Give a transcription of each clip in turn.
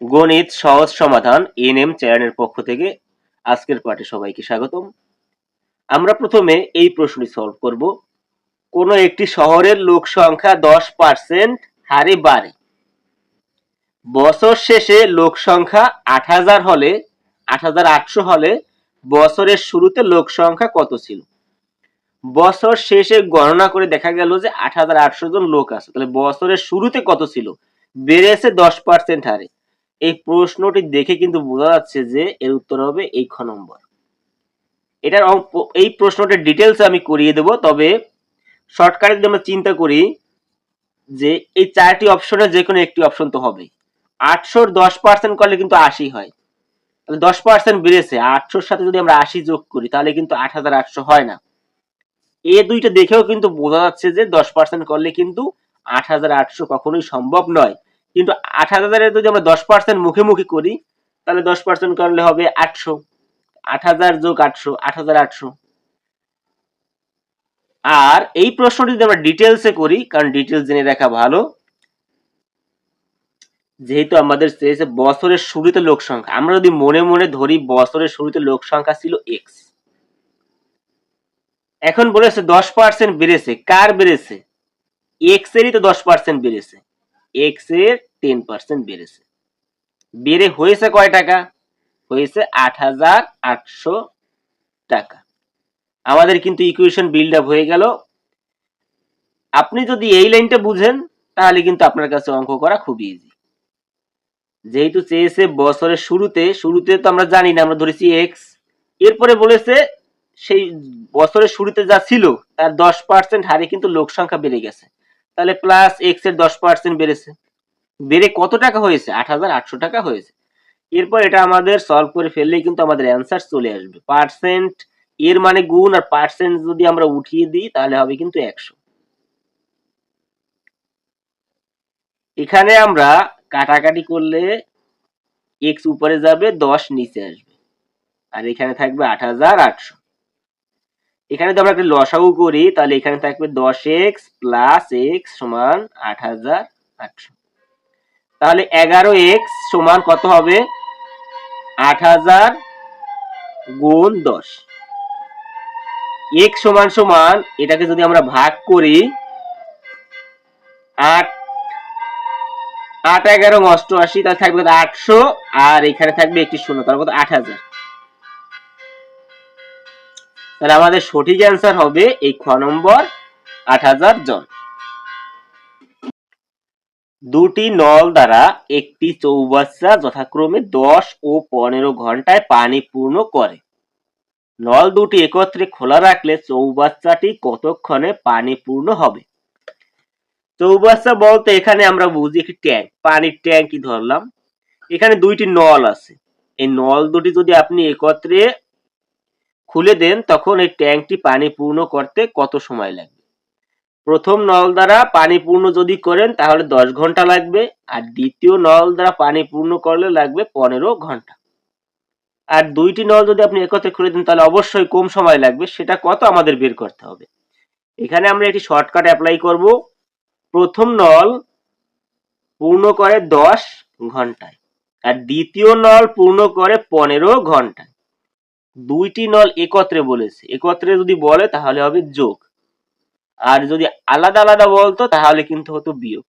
গণিত সহজ সমাধান এনএম চ্যানেলের পক্ষ থেকে আজকের পাঠে সবাইকে স্বাগতম। আমরা প্রথমে এই প্রশ্নটি সলভ করব। কোনো একটি শহরের লোক সংখ্যা দশ পার্সেন্ট হারে বাড়ে। বছর শেষে লোক সংখ্যা আট হাজার হলে, আট হাজার আটশো হলে বছরের শুরুতে লোক সংখ্যা কত ছিল? বছর শেষে গণনা করে দেখা গেল যে আট হাজার আটশো জন লোক আছে। তাহলে বছরের শুরুতে কত ছিল? বেড়েছে দশ পার্সেন্ট হারে। এই প্রশ্নটি দেখে কিন্তু বোঝা যাচ্ছে যে এর উত্তর হবে এই খ নম্বর। এটার এই প্রশ্নটির ডিটেলস আমি করিয়ে দেব, তবে শর্টকাটে যদি আমরা চিন্তা করি যে এই চারটি অপশনের যে কোনো একটি অপশন তো হবে আটশোর দশ পার্সেন্ট করলে কিন্তু আশি হয়। তাহলে দশ পার্সেন্ট বেড়েছে, আটশোর সাথে যদি আমরা আশি যোগ করি, তাহলে কিন্তু আট হাজার আটশো হয় না। এ দুইটা দেখেও কিন্তু বোঝা যাচ্ছে যে দশ পার্সেন্ট করলে কিন্তু আট হাজার আটশো কখনোই সম্ভব নয়। কিন্তু আট হাজারের যদি আমরা দশ পার্সেন্ট মুখে করি, তাহলে দশ পার্সেন্ট করলে হবে আটশো। আট হাজার যোগ আটশো আট হাজার আটশো। আর এই প্রশ্নটি যদি আমরা ডিটেলসে করি, কারণ ডিটেলস জেনে রাখা ভালো, যেহেতু আমাদের চেয়েছে বছরের শুরুতে লোক সংখ্যা, আমরা যদি মনে মনে ধরি বছরের শুরুতে লোক সংখ্যা ছিল এক্স এখন বলেছে দশ পার্সেন্ট বেড়েছে। কার বেড়েছে? এক্স এরই তো দশ পার্সেন্ট বেড়েছে। এক্সের টেন পার্সেন্ট বেড়েছে। বেড়ে হয়েছে কয় টাকা? হয়েছে আট হাজার আটশো টাকা। আমাদের কিন্তু ইকুয়েশন বিল্ড আপ হয়ে গেল। আপনি যদি এই লাইনটা বুঝেন, তাহলে কিন্তু আপনার কাছে অঙ্ক করা খুব ইজি যেহেতু চেয়েছে বছরের শুরুতে শুরুতে তো আমরা জানি না, আমরা ধরেছি এক্স এরপরে বলেছে সেই বছরের শুরুতে যা ছিল, তার দশ পার্সেন্ট হারে কিন্তু লোক সংখ্যা বেড়ে গেছে। তাহলে প্লাস এক্সের দশ পার্সেন্ট বেড়েছে। বেড়ে কত টাকা হয়েছে? আট হাজার আটশো টাকা হয়েছে। এরপর এটা আমাদের সলভ করে ফেললেই কিন্তু আমাদের অ্যান্সার চলে আসবে। পার্সেন্ট এর মানে গুণ আর পার্সেন্ট যদি আমরা উঠিয়ে দিই, তাহলে হবে কিন্তু একশো। এখানে আমরা কাটাকাটি করলে এক্স উপরে যাবে, দশ নিচে আসবে। আর এখানে থাকবে আট হাজার আটশো। এখানে যদি আমরা একটা লসাগু করি, তাহলে এখানে থাকবে দশ এক্স প্লাস এক্স সমান আট হাজার আটশো। তাহলে এগারো এক্স সমান কত হবে? আট হাজার গুণ দশ। এক্স সমান সমান, এটাকে যদি আমরা ভাগ করি, আট আট এগারো অষ্টআশি, তাহলে থাকবে আটশো, আর এখানে থাকবে একটি শূন্য তার কত আট হাজার। তাহলে আমাদের সঠিক অ্যান্সার হবে এই খ নম্বর, আট হাজার জন। দুটি নল দ্বারা একটি চৌবাচ্চা যথাক্রমে দশ ও পনেরো ঘন্টায় পানি পূর্ণ করে। নল দুটি একত্রে খোলা রাখলে চৌবাচ্চাটি কতক্ষণে পানি পূর্ণ হবে? চৌবাচ্চা বলতে এখানে আমরা বুঝি একটি ট্যাঙ্ক। পানির ট্যাঙ্কই ধরলাম। এখানে দুইটি নল আছে। এই নল দুটি যদি আপনি একত্রে খুলে দেন, তখন এই ট্যাঙ্কটি পানি পূর্ণ করতে কত সময় লাগবে? প্রথম নল দ্বারা পানি পূর্ণ যদি করেন, তাহলে দশ ঘণ্টা লাগবে। আর দ্বিতীয় নল দ্বারা পানি পূর্ণ করলে লাগবে পনেরো ঘণ্টা। আর দুইটি নল যদি আপনি একত্রে খুলে দেন, তাহলে অবশ্যই কম সময় লাগবে। সেটা কত আমাদের বের করতে হবে। এখানে আমরা একটি শর্টকাট অ্যাপ্লাই করব। প্রথম নল পূর্ণ করে দশ ঘন্টায়, আর দ্বিতীয় নল পূর্ণ করে পনেরো ঘন্টায়। দুইটি নল একত্রে বলেছে। একত্রে যদি বলে, তাহলে হবে যোগ। আর যদি আলাদা আলাদা বলতো, তাহলে কিন্তু হতো বিয়োগ।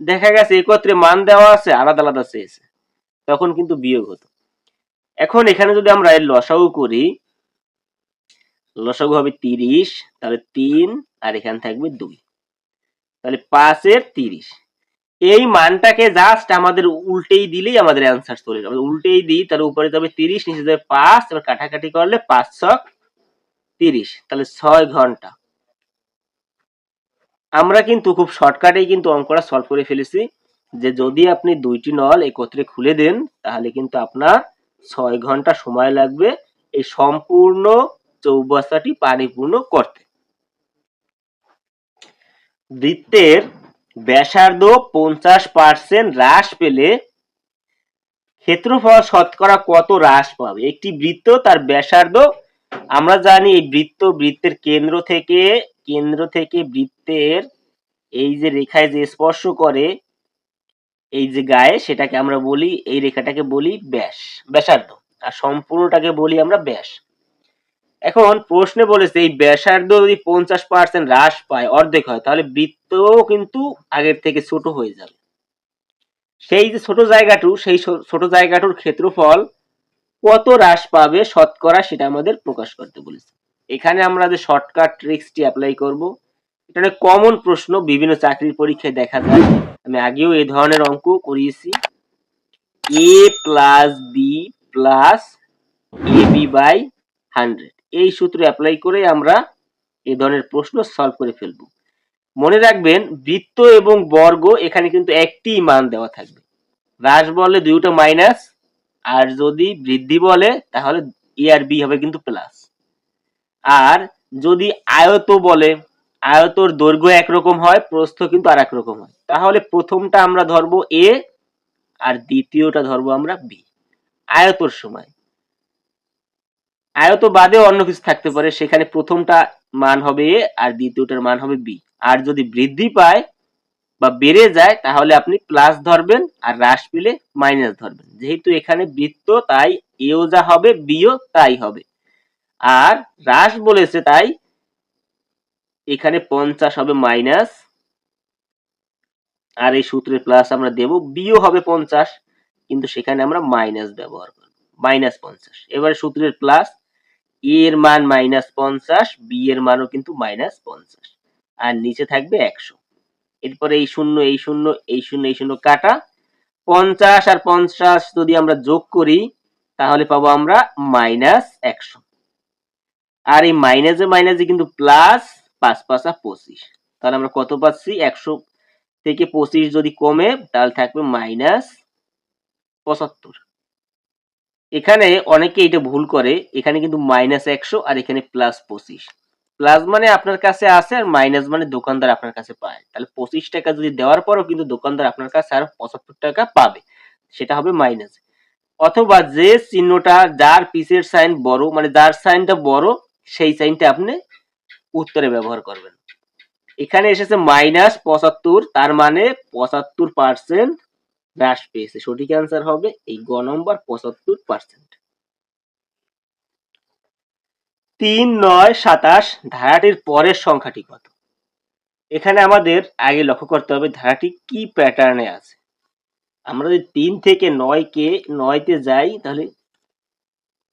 দেখা গেছে একত্রে মান দেওয়া আছে, আলাদা আলাদা চেয়েছে। তখন কিন্তু বিয়োগ হতো। এখন এখানে যদি আমরা এর লসাগু করি, লসাগু হবে তিরিশ, তাহলে তিন, আর এখানে থাকবে দুই। তাহলে পাঁচের তিরিশ। এই মানটাকে জাস্ট আমাদের উল্টেই দিলেই আমাদের অ্যান্সার চলে যাবে। উল্টেই দিই তার উপরে যাবে তিরিশ, নিচে যাবে পাঁচ, এবার কাটাকাটি করলে পাঁচ ছক তিরিশ। তাহলে ছয় ঘণ্টা। আমরা কিন্তু খুব শর্টকাটেই কিন্তু অঙ্কটা সলভ করে ফেলেছি যে যদি আপনি দুইটি নল একত্রে খুলে দেন, তাহলে কিন্তু আপনার ছয় ঘণ্টা সময় লাগবে এই সম্পূর্ণ চৌবাচ্চাটি পানিপূর্ণ করতে। বৃত্তের ব্যাসার্ধ পঞ্চাশ পার্সেন্ট হ্রাস পেলে ক্ষেত্রফল শতকরা কত হ্রাস পাবে? একটি বৃত্ত তার ব্যাসার্ধ আমরা জানি এই বৃত্ত বৃত্তের কেন্দ্র থেকে কেন্দ্র থেকে বৃত্তের এই যে রেখায় যে স্পর্শ করে, এই যে গায়ে, সেটাকে আমরা বলি, এই রেখাটাকে বলি ব্যাস, ব্যাসার্ধ। আর সম্পূর্ণটাকে বলি আমরা ব্যাস। এখন প্রশ্নে বলেছে, এই ব্যাসার্ধ যদি পঞ্চাশ পার্সেন্ট হ্রাস পায়, অর্ধেক হয়, তাহলে বৃত্তও কিন্তু আগের থেকে ছোট হয়ে যাবে। সেই যে ছোট জায়গাটু সেই ছোট জায়গাটুর ক্ষেত্রফল কত হ্রাস পাবে শতকরা সেটা আমাদের প্রকাশ করতে বলেছে। এখানে আমরা যে শর্টকাট ট্রিক্সটি অ্যাপ্লাই করব, এটা একটা কমন প্রশ্ন, বিভিন্ন চাকরির পরীক্ষায় দেখা যায়। আমি আগেও এই ধরনের অঙ্ক করিয়েছি। A plus B plus A B by hundred এই সূত্র অ্যাপ্লাই করে আমরা এ ধরনের প্রশ্ন সলভ করে ফেলব। মনে রাখবেন, বৃত্ত এবং বর্গ এখানে কিন্তু একটি মান দেওয়া থাকবে। হ্রাস বলে দুইটা মাইনাস আর যদি বৃদ্ধি বলে, তাহলে এ আর বি হবে কিন্তু প্লাস আর যদি আয়ত বলে, আয়তর দৈর্ঘ্য একরকম হয়, প্রস্থ কিন্তু আর রকম হয়। তাহলে প্রথমটা আমরা ধরবো এ আর দ্বিতীয়টা ধরবো আমরা বি আয়তর সময়। আয়ত বাদেও অন্য কিছু থাকতে পারে, সেখানে প্রথমটা মান হবে এ আর দ্বিতীয়টার মান হবে বি আর যদি বৃদ্ধি পায় বা বেড়ে যায়, তাহলে আপনি প্লাস ধরবেন আর হ্রাস পেলে মাইনাস ধরবেন। যেহেতু এখানে বৃত্ত, তাই এও যা হবে, বিও তাই হবে। আর হ্রাস বলেছে, তাই এখানে পঞ্চাশ হবে মাইনাস আর এই সূত্রে প্লাস আমরা দেব, বিও হবে পঞ্চাশ, কিন্তু সেখানে আমরা মাইনাস ব্যবহার করব মাইনাস পঞ্চাশ। এবার সূত্রের প্লাস এ এর মান মাইনাস পঞ্চাশ, বি এর মানও কিন্তু মাইনাস পঞ্চাশ, আর নিচে থাকবে একশো। এরপরে এই শূন্য এই শূন্য এই শূন্য এই শূন্য কাটা। পঞ্চাশ আর পঞ্চাশ যদি আমরা যোগ করি, তাহলে পাবো আমরা মাইনাস একশো। আর এই মাইনাসে মাইনাসে কিন্তু প্লাস পাঁচ পাঁচা পঁচিশ। তাহলে আমরা কত পাচ্ছি? একশো থেকে পঁচিশ যদি কমে, তাহলে থাকবে মাইনাস পঁচাত্তর। এখানে অনেকে এটা ভুল করে, এখানে কিন্তু মাইনাস একশো আর এখানে প্লাস পঁচিশ। প্লাস মানে আপনার কাছে আছে আর মাইনাস মানে দোকানদার আপনার কাছে পায়। তাহলে পঁচিশ টাকা যদি দেওয়ার পরও কিন্তু দোকানদার আপনার কাছে আর পঁচাত্তর টাকা পাবে। সেটা হবে মাইনাস অথবা যে চিহ্নটা, যার পিসের সাইন বড় মানে যার সাইনটা বড়, সেই সাইনটা আপনি উত্তরে ব্যবহার করবেন। এখানে এসেছে মাইনাস পঁচাত্তর, তার মানে পঁচাত্তর পার্সেন্ট হ্রাস পেয়েছে। সঠিক অ্যান্সার হবে এই গ নম্বর পঁচাত্তর পার্সেন্ট তিন নয় সাতাশ ধারাটির পরের সংখ্যাটি কত এখানে আমাদের আগে লক্ষ্য করতে হবে ধারাটি কি প্যাটার্নে আছে। আমরা যদি তিন থেকে নয় কে নয়তে যাই, তাহলে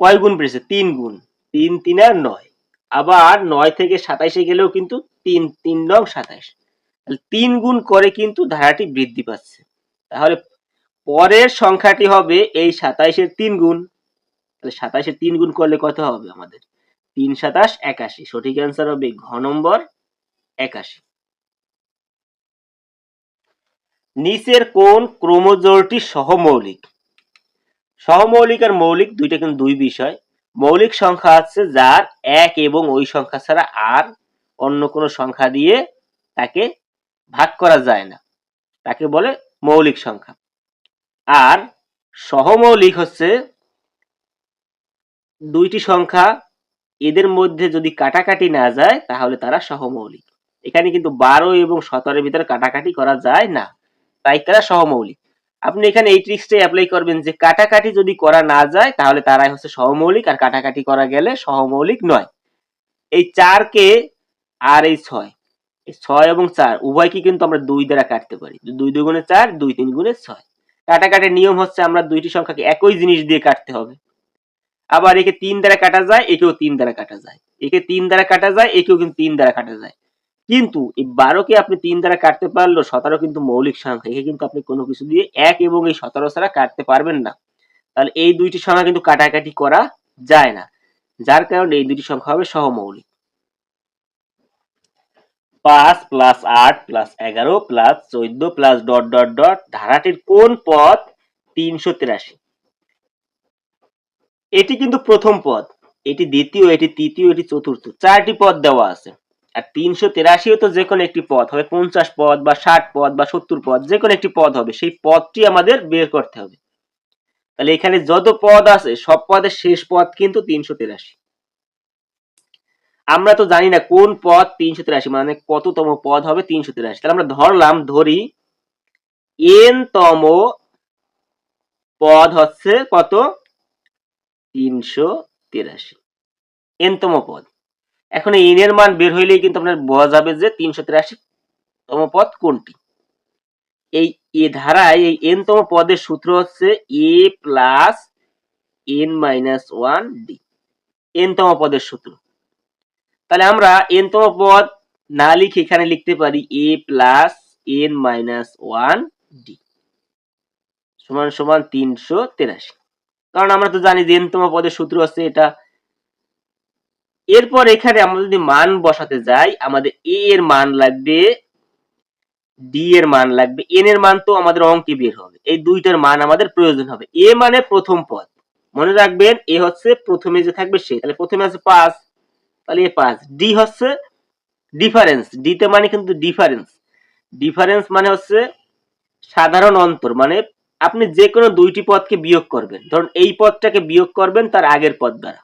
কয় গুণ বেড়েছে? তিন গুণ। তিন তিন আর নয়। আবার নয় থেকে সাতাইশে গেলেও কিন্তু তিন তিন নং সাতাইশ তাহলে তিন গুণ করে কিন্তু ধারাটি বৃদ্ধি পাচ্ছে। তাহলে পরের সংখ্যাটি হবে এই সাতাইশের তিন গুণ। তাহলে সাতাইশের তিন গুণ করলে কত হবে আমাদের? তিন সাতাশ, একাশি। সঠিক অ্যান্সার হবে ঘ নম্বর, একাশি। নিচের কোন ক্রোমোজোরটি সহমৌলিক। সহমৌলিক আর মৌলিক দুইটা কিন্তু দুই বিষয়। মৌলিক সংখ্যা আছে যার এক এবং ওই সংখ্যা ছাড়া আর অন্য কোনো সংখ্যা দিয়ে তাকে ভাগ করা যায় না। তাকে বলে মৌলিক সংখ্যা। আর সহমৌলিক হচ্ছে দুইটি সংখ্যা এদের মধ্যে যদি কাটাকাটি না যায়, তাহলে তারা সহমৌলিক। এখানে কিন্তু বারো এবং সতেরোর ভিতরে কাটাকাটি করা যায় না। তাই তারা সহমৌলিক। আপনি এখানে এই ট্রিক্সটাই অ্যাপ্লাই করবেন যে কাটাকাটি যদি করা না যায়, তাহলে তারাই হচ্ছে সহমৌলিক, আর কাটাকাটি করা গেলে সহমৌলিক নয়। এই চারকে আর এই ছয়। এই ছয় এবং চার, উভয়কে কিন্তু আমরা দুই দ্বারা কাটতে পারি। দুই দুগুণে চার, দুই তিন গুণে ছয়। কাটাকাটির নিয়ম হচ্ছে আমরা দুইটি সংখ্যাকে একই জিনিস দিয়ে কাটতে হবে। আবার একে তিন দ্বারা কাটা যায়, একেও তিন দ্বারা কাটা যায়। একে তিন দ্বারা কাটা যায়, একেও কিন্তু তিন দ্বারা কাটা যায়। কিন্তু এই বারোকে আপনি তিন দ্বারা কাটতে পারল সতেরো কিন্তু মৌলিক সংখ্যা। একে কিন্তু আপনি কোনো কিছু দিয়ে এক এবং এই সতেরো ছাড়া কাটতে পারবেন না। তাহলে এই দুইটি সংখ্যা কিন্তু কাটাকাটি করা যায় না। যার কারণে এই দুইটি সংখ্যা হবে সহমৌলিক পাঁচ প্লাস আট প্লাস এগারো প্লাস চোদ্দ প্লাস ডট ডট ডট ধারাটির কোন পথ তিনশো তিরাশি? এটি কিন্তু প্রথম পদ। এটি দ্বিতীয়, এটি তৃতীয়, এটি চতুর্থ। চারটি পদ দেওয়া আছে। আর তিনশো তেরাশিও তো যে কোনো একটি পদ হবে। পঞ্চাশ পদ বা ষাট পদ বা সত্তর পদ, যে কোনো একটি পদ হবে। সেই পদটি আমাদের বের করতে হবে। তাহলে এখানে যত পদ আছে, সব পদের শেষ পদ কিন্তু তিনশো তেরাশি। আমরা তো জানি না কোন পদ তিনশো তিরাশি মানে কততম পদ হবে তিনশো তিরাশি। তাহলে আমরা ধরলাম, ধরি এন তম পদ হচ্ছে কত? তিনশো তিরাশি। এনতম পদ। এখন এই এন এর মান বের হইলেই কিন্তু আপনার বোঝা যাবে যে তিনশো তিরাশি তম পদ কোনটি। এই এ ধারায় এই এন তম পদের সূত্র হচ্ছে A plus N minus one D. N তম পদের সূত্র। তাহলে আমরা এন তম পদ না লিখে এখানে লিখতে পারি A plus N minus one D. সমান সমান তিনশো তেরাশি। কারণ আমরা তো জানি যে n তম পদের সূত্র হচ্ছে এটা। এরপর এখানে আমরা যদি মান বসাতে যাই, আমাদের a এর মান লাগবে, d এর মান লাগবে, n এর মান তো আমাদের অঙ্কে বের হবে। এই দুইটার মান আমাদের প্রয়োজন হবে। A মানে প্রথম পদ। মনে রাখবেন এ হচ্ছে প্রথমে যে থাকবে সে। তাহলে প্রথমে আছে পাঁচ, তাহলে এ পাঁচ। ডি হচ্ছে ডিফারেন্স d তে মানে কিন্তু ডিফারেন্স ডিফারেন্স মানে হচ্ছে সাধারণ অন্তর মানে আপনি যে কোনো দুইটি পদকে বিয়োগ করবেন। ধরুন এই পদটাকে বিয়োগ করবেন, তার আগের পদ দ্বারা।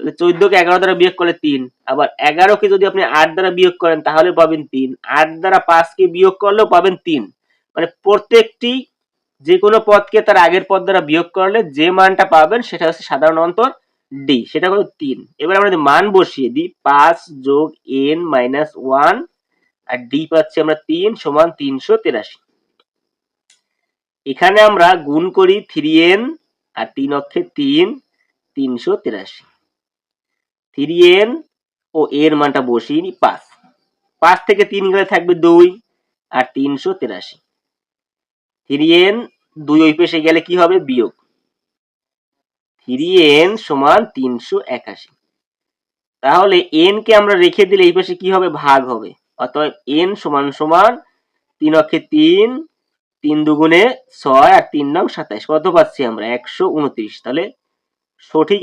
তাহলে চোদ্দকে এগারো দ্বারা বিয়োগ করলে তিন। আবার এগারোকে যদি আপনি আট দ্বারা বিয়োগ করেন, তাহলে পাবেন তিন। আট দ্বারা পাঁচকে বিয়োগ করলেও পাবেন তিন। মানে প্রত্যেকটি যে কোনো পদকে তার আগের পদ দ্বারা বিয়োগ করলে যে মানটা পাবেন, সেটা হচ্ছে সাধারণ অন্তর ডি, সেটা হলো তিন। এবার আমরা মান বসিয়ে দিই, পাঁচ যোগ এন মাইনাস ওয়ান, আর ডি পাচ্ছি আমরা তিন সমান তিনশো তেরাশি। এখানে আমরা গুণ করি থ্রি এন আর তিন অক্ষে তিন, তিনশো তেরাশি। থ্রি এন ও এর মানটা বসিয়ে নি পাঁচ। পাঁচ থেকে তিন গেলে থাকবে দুই আর তিনশো তেরাশি। থ্রি এন দুই ওই পেশে গেলে কি হবে? বিয়োগ। থ্রি এন সমান তিনশো একাশি। তাহলে এন কে আমরা রেখে দিলে এই পাশে কি হবে? ভাগ হবে। অতএব এন সমান সমান তিন অক্ষে তিন তিন দুগুণে ছয় আর তিন নং সাতাইশ। কত পাচ্ছি আমরা? একশো উনত্রিশ। তাহলে সঠিক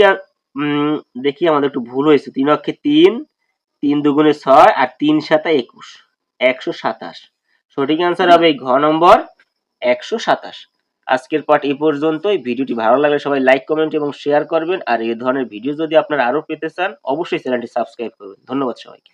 দেখি আমাদের একটু ভুল হয়েছে। তিন অক্ষে তিন তিন দুগুণে ছয় আর তিন সাতা একুশ। একশো সাতাশ। সঠিক অ্যান্সার হবে ঘ নম্বর একশো সাতাশ। আজকের পাঠ এই পর্যন্তই। ভিডিওটি ভালো লাগলে সবাই লাইক কমেন্ট এবং শেয়ার করবেন। আর এই ধরনের ভিডিও যদি আপনারা আরও পেতে চান, অবশ্যই চ্যানেলটি সাবস্ক্রাইব করবেন। ধন্যবাদ সবাইকে।